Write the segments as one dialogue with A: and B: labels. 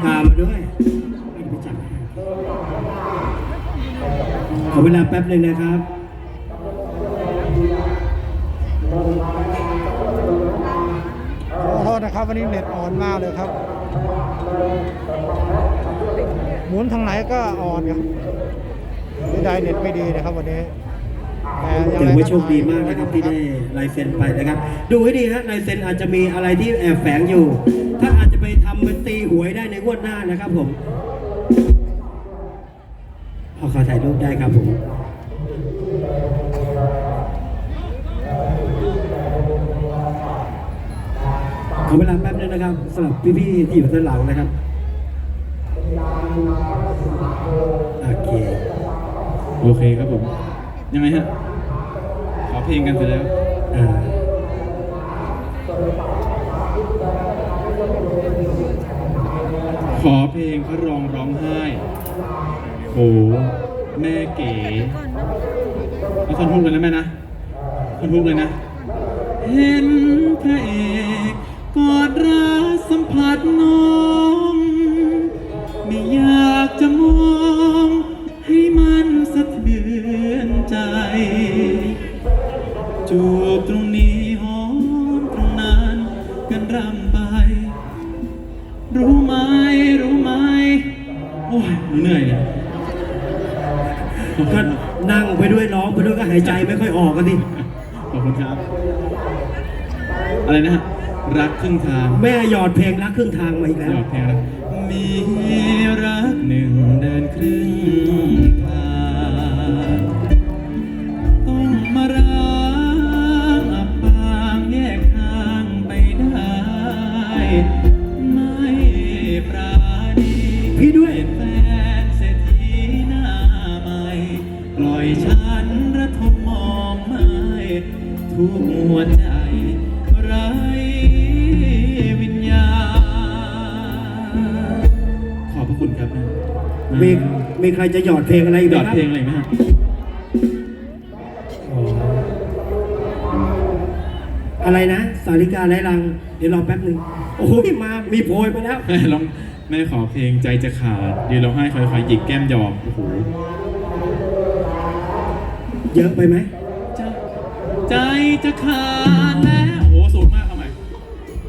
A: พามาด้วยไม่ได้ไปจับให้ขอเวลาแป๊บหนึ่งนะครับ
B: ขอโทษนะครับวันนี้เน็ตอ่อนมากเลยครับ หมุนทางไหนก็อ่อนครับไม่ได้เน็ตไม่ดีนะครับวันนี้แต่ยัง
A: ถื
B: ไง
A: อว่า
B: ก็
A: โชคดีมากนะครับที่ได้ลายเซ็นไปนะครับ ดูให้ดีฮะลายเซ็นอาจจะมีอะไรที่แอบแฝงอยู่ท่านอาจจะไปทำเป็น ตีหวยได้ในงวดหน้านะครับผมเอาขอถ่ายรูปได้ครับผมขอเวลาแป๊บนึงนะครับสำหรับพี่ๆที่อยู่ด้านหลังนะครับโอเค
C: โอเคครับผม ยังไงฮะ ขอเพลงกันเสร็จแล้ว
A: อ่า
C: ขอเพลงพระรองร้องไห้โหแม่เก๋เอาท่อนทุกเลยนะแม่นะคนทุกเลยนะ เห็นพระเอกกอดรักสัมผัสน้อง ไม่อยากจะมอง ม่
A: ค่อยออกกันดิ
C: ขอบคุณครับ อะไรนะฮะรักครึ่งทาง
A: แม่หยอดเพลงรักครึ่งทางมาอีกแล้ว
C: ยอดเพลงอะไรมีรักหนึ่งเดินครึ่งทาง ไร้
A: วิ
C: ญญาณขอบพระคุณครับนะ
A: มีมีใครจะหยอดเพลงอะไรอีก
C: ห
A: ไห
C: ย
A: ม
C: อด
A: ครับ
C: เพลงอะไรไหมฮะ
A: อ๋ออะไรนะ สาริกาไร้รัง เดี๋ยวรอแป๊บหนึ่งโอ้ยมามีโพยมาแล้ว
C: แม่ร้องแม่ขอเพลงใจจะขาดยืนร้องไห้คอยๆหยิกแก้มยอมโอ้โห
A: เยอะไปไหม
C: ใจใจจะขาดแล้วโอ้โหสูงมากเอาใหม่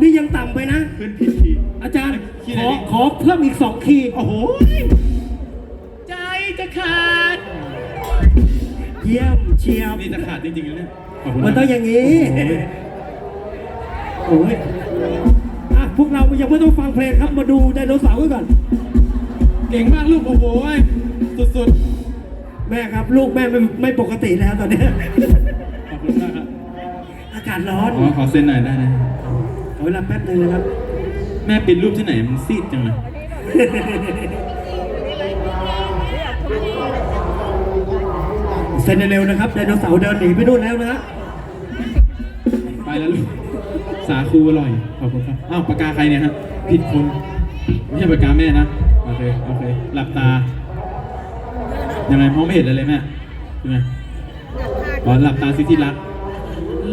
A: นี่ยังต่ำไปนะ
C: ขึ้นผิดที
A: อาจารย์
C: ขี้ไหน
A: ขอ
C: ดิ
A: ขอเพิ่มอีกสองคีย์
C: โอ้โหใจจะขาด
A: เยี่ยมเชียบ
C: นี่จะขาดจริงๆแล้วเนี่ยขอบคุณ
A: มันต้องอย่างนี้
C: โอ้ย
A: โอ้ยอะพวกเรายังไม่ต้องฟังเพลงครับมาดูไดโนเสาร์กันก่อน
C: เก่งมากลูกโอ้โหสุด
A: แม่ครับ ลูกแม่ไม่ไม่ปกติแล้วตอนเนี้ยา
C: กา
A: ศร้อน
C: ขอขอเซ็นหน่อยได้นะ
A: ขอเวลาแป๊บหนึงนะครับ
C: แม่ปริ้นรูปที่ไหนมันซีดจังเลย
A: เซ็นเร็วๆนะครับไดโนเสาร์เดินหนีไปนู่นแล้วนะฮะ
C: ไปแล้วลูกสาคูอร่อยขอบคุณครับอ้าวปากกาใครเนี่ยฮะผิดคนไม่ใช่ปากกาแม่นะโอเคโอเคหลับตายังไงมองไม่เห็นเลยเลยแม่ยังไงอ๋อหลับตาสิที่รัก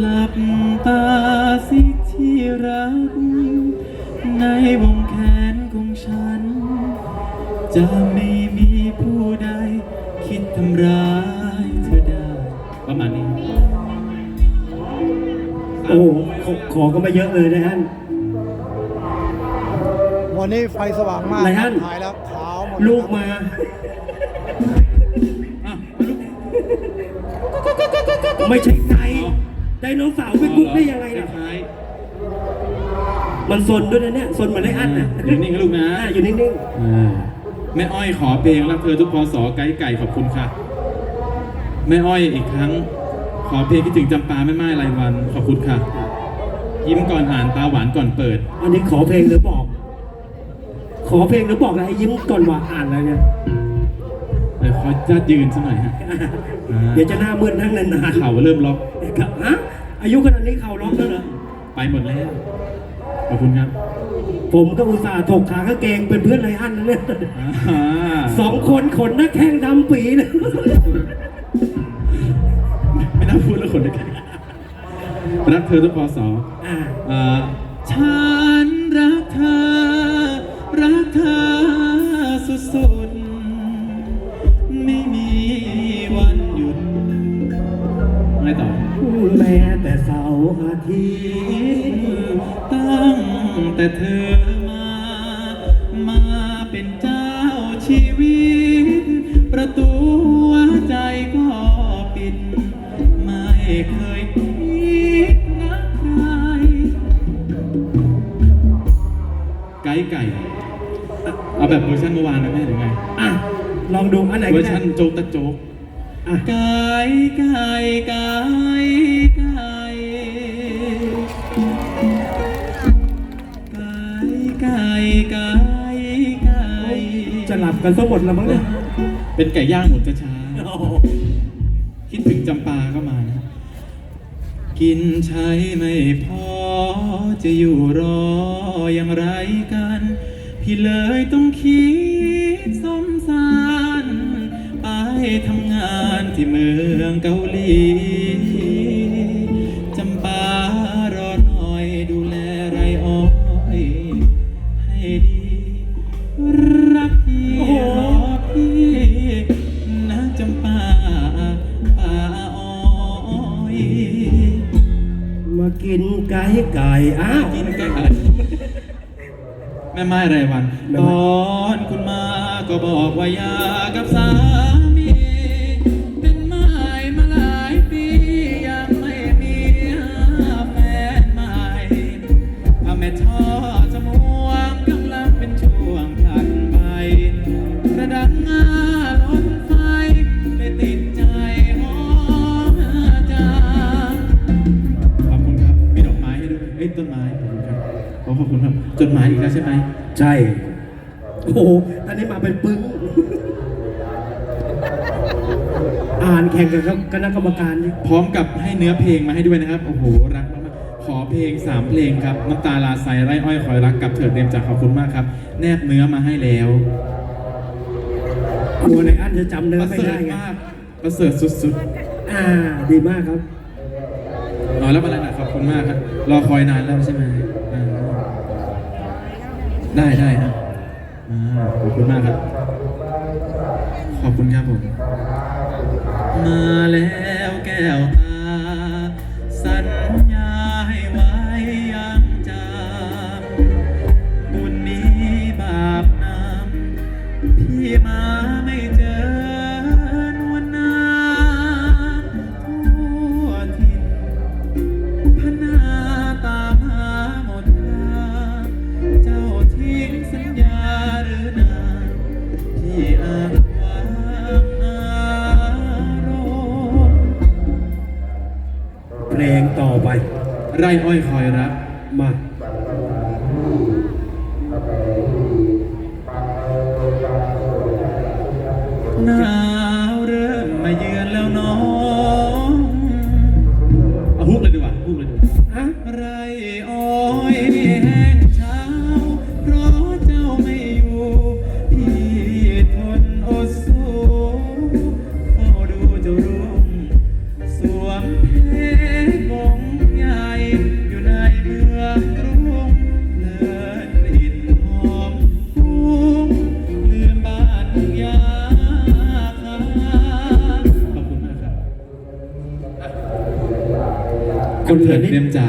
C: หลับตาสิที่รัก ในวงแขนของฉัน จะไม่มีผู้ใด คิดทำร้ายเธอได้ ประมาณนี้
A: โอ้โหขอขอก็ไม่เยอะเลยนะฮะ
B: วันนี้ไฟสว่างมาก
A: ไหน
B: ค
A: ฮะ
B: รับถ่ายแล้วขาวหมด
A: ลูกมา
C: อ้าว
A: ไม่ใช่ไก่ ไดโนเสาร์ไปกุ๊กได้ยังไงล่ะ
C: คล้าย
A: มันซนด้วยนะเนี่ยซนเหมือนไอ้อันน่ะ
C: อยู่นิ่งๆนะลูกนะ
A: อะอยู่นิ่ง
C: แม่อ้อยขอเพลงรักเธอทุกพศไก่ไก่ขอบคุณค่ะ แม่อ้อยอีกครั้ง ขอเพลงคิดถึงจำปาแม่ไม้รายวันขอบคุณค่ะ ยิ้มก่อนอ่านตาหวานก่อนเปิด
A: ๆอันนี้ขอเพลงหรือบอก ขอเพลงหรือบอกอะไรยิ้มก่อนว่าอ่านอะไรเนี่ย
C: เดี๋ยวขอญาติยืนสักหน่อยฮะอ่า
A: เดี๋ยวจะหน้ามืดนั่งนานๆ
C: เข่าเริ่มล็อก
A: ครับฮะ อายุขนาดนี้เข่าล็อกแล้วเหรอ
C: ไปหมดแล้ว ขอบคุณครับ
A: ผมก็อุตส่าห์ถกขากางเกงเป็นเพื่อนไรอันนะเนี่ย
C: อ่า
A: สองคนขนหน้าแข้งดำปีเลย
C: ไม่น่าพูดแล้วคนเดียวกันรักเธอทุกพศ
A: อ่า
C: อ่าฉันรักเธอ รักเธอสุดๆ
A: สาร์อาทิตย์
C: ตั้งแต่เธอมา มาเป็นเจ้าชีวิต ประตูหัวใจก็ปิด ไม่เคยคิดรักใครไก่ไก่อะเอาแบบเวอร์ชันเมื่อวานนะแม่หรือไง
A: อะลองดูอันไหน
C: เว
A: ก็
C: อร์
A: ได้
C: ชันโจ๊กตะโจ๊ก
A: อะ
C: ไก่ไก่ไก่ กั
A: นซะหมดแล้วมั้งเนี่ย
C: เป็นไก่ย่างหมดช้า
A: โอ้โห
C: ๆคิดถึงจำปาก็มานะ กินใช้ไม่พอ จะอยู่รออย่างไรกัน พี่เลยต้องคิดสมสารไปทำงานที่เมืองเกาหลี แม่ไม้ไรวัน
A: แม่
C: ต
A: ไม้
C: อนคุณมาก็บอกว่าอยากกับสามี เป็นไม้มาหลายปียังไม่มีแฟนใหม่อาแม่ทอดจมวงกำลังเป็นช่วงผลันไปกระดังงารถไฟเลยติดใจมองจางขอบคุณครับมีดอกไม้ให้ด้วยเอ้ยต้นไม้ ขอบคุณครับขอขอบคุณครับจดหมายอีกแล้วใช่ไหม
A: ใช่ โอ้โหตอนนี้มาเป็นปึ้ง อ่านแข่งกับคณะกรรมการนี่
C: พร้อมกับให้เนื้อเพลงมาให้ด้วยนะครับ โอ้โห รักมากๆขอเพลงสามเพลงครับ น้ำตาลาใสไร่อ้อยคอยรักกับเถิดเรียมจากขอบคุณมากครับ แนบเนื้อมาให้แล้ว
A: กลัวในอันจะจำเนื้อ
C: ประ
A: ไม่
C: เสริ
A: ได้
C: ฐ
A: ไง
C: มากประเสริฐสุด
A: อ่า ดีมากครับ
C: ๆอ๋อแล้วอะไรนะขอบคุณมากครับ รอคอยนานแล้วใช่ไหมอ่า ได้ได้ครับอ่าขอบคุณมากครับ ขอบคุณครับผม มาแล้วแก้วตา สัญญาให้ไว้ยังจำบุญนี้บาปนำพี่มาไม่เจอ
A: ไร่
C: อ้อยคอยรัก เอดนิดเตรียมจ๋า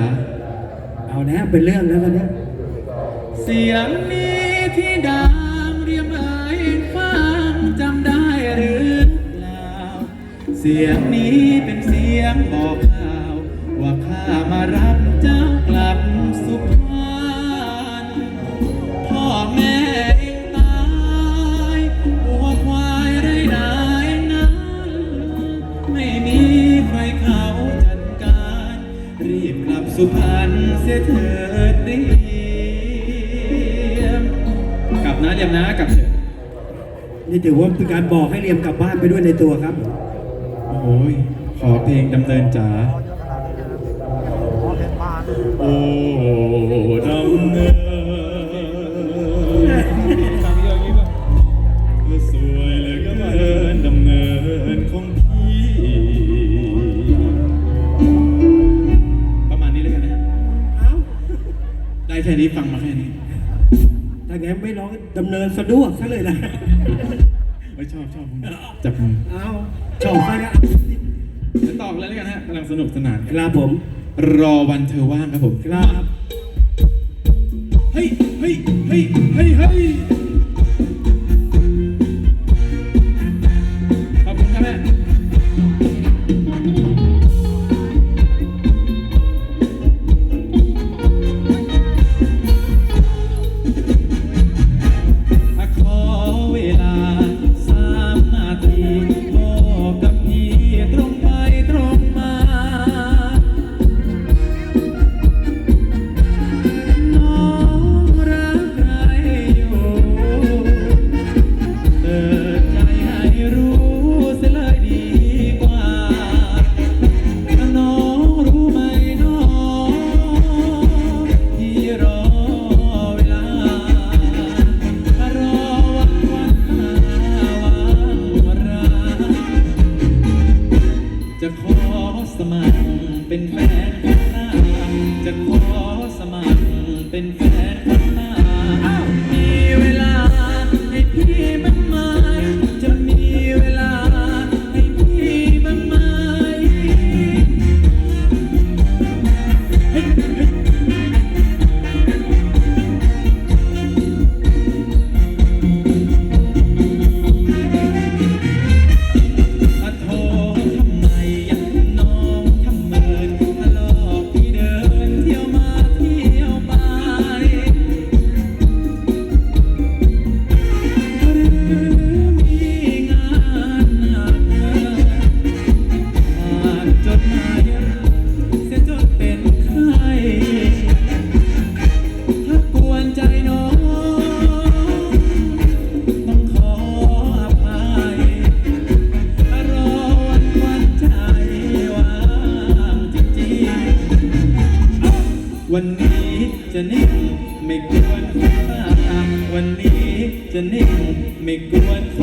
A: เอาแล้วเป็นเรื่องแล้วตอนเนี้ย
C: เสียงนี้ที่ดังเรียมเอ่ยฟังจำได้หรือเปล่า เสียงนี้เป็นเสียงบอกข่าว ว่าข้ามารับเจ้ากลับสุพรรณ สุพรรณเสียเถิดเรียมกลับนะเรียมนะกลับเถอะ
A: นี่ถือว่าเป็นการบอกให้เรียมกลับบ้านไปด้วยในตัวครับ
C: โอ้โหยขอเพลงดำเนินจ๋า
B: ขอเพลงมา
C: โอ้ดำเนินฟังเยอะนี้ ได้แค่นี้ฟังมาแค่นี้
A: ถ้างั้ไม่ร้องดำเนินสะดวกซะเลยนะ
C: ไม่ชอบชอบผมจับมือ
A: เอาชอบไปนะ
C: จะตอบเลยแล้วกันฮะกำลังสนุกสนาน
A: ครับผม
C: รอวันเธอว่างครับผม
A: ครับ
C: เฮ้ยเฮ้ยเฮ้ยเฮ้ย วันนี้จะนิ่งไม่กวนฟ้าวันนี้จะนิ่งไม่กวนฟ้า